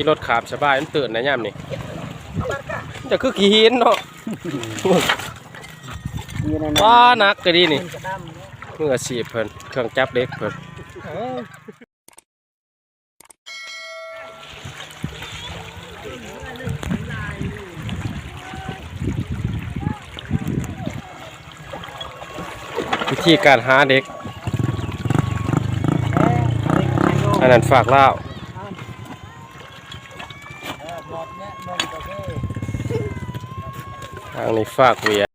ขี่รถขับสบายมันตื่นนะย่ำนี่จะคือขี่หินเนาะมีอะไรว้านักก็ดีนี่กระดำมืออาชีพเพิ่นเครื่องจับเล็กเพิ่นเออวิธีการหาเด็กอันนั้นฝากเล่าวทางนี้ฝากเวียด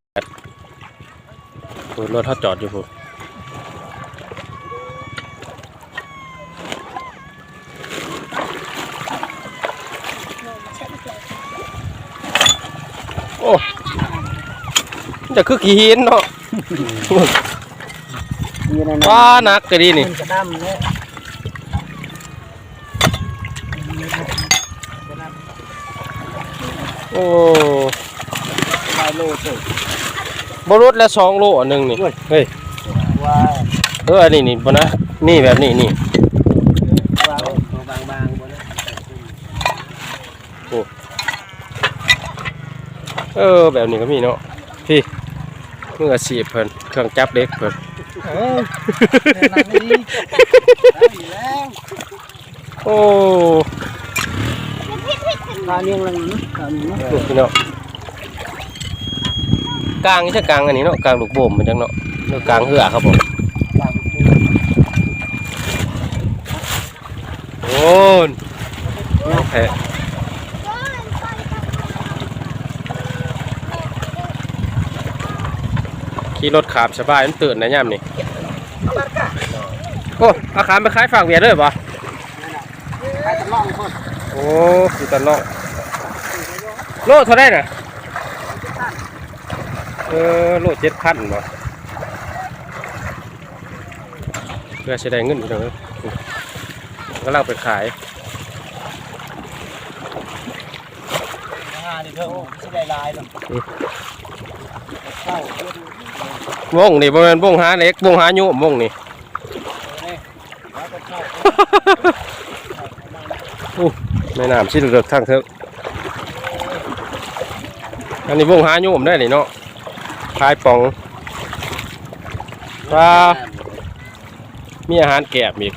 พูรถเขาจอดอยู่พูโอ้จะคือขี่หินเนาะมีอะไรว้านักก็ดีนี่กระดำเนี่ยโอ้ลาย โลสุดบรุษแล้วสองโลอันหนึ่งนี่เฮ้ยว้าเอออันนี้นี่บนะนี่แบบนี้นี่วางบางบางๆบนนั้นเออแบบนี้ก็มีเนาะพี่มืออาชีพเพิ่นเครื่องจับเล็กเพิ่นเออแนะนำดีได้อยู่แล้วโอ้ทานยังไงนะทานยังไงลูกพี่เนาะ กลางนี่ใช่กลางอันนี้เนาะกลางลูกโบ่มมันจังเนาะเนาะกลางเหือครับผมโอ้นแผลขี่รถขับสบายมันตื่นนะย่ำนี่โอ้อาขามไปขายฝากเวียดเลยปะไปตะล่องคนโอ้อยู่ตอนนอกโลเท่าได้น่ะ เออโลเจ็ดพันบ่เพื่อจะได้เงินอีกหน่อยก็เล่าไปขายอ่าดิเธอโอ้ไม่ได้ลายหรอกเข้าวงนี่บ่แม่นวงหาเล็กวงหาโยมวงนี่แล้วก็เข้าแม่น้ำชิลเลือกทางเถอะอันนี้วงหาโยมได้นี่เนาะ คล้ายปองว่ามีอาหารแกบอีก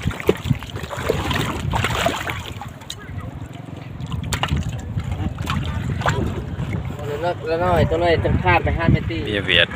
แล้วน้อยตัวน้อยจะพลาดไปห้าเมตรเบียเบียด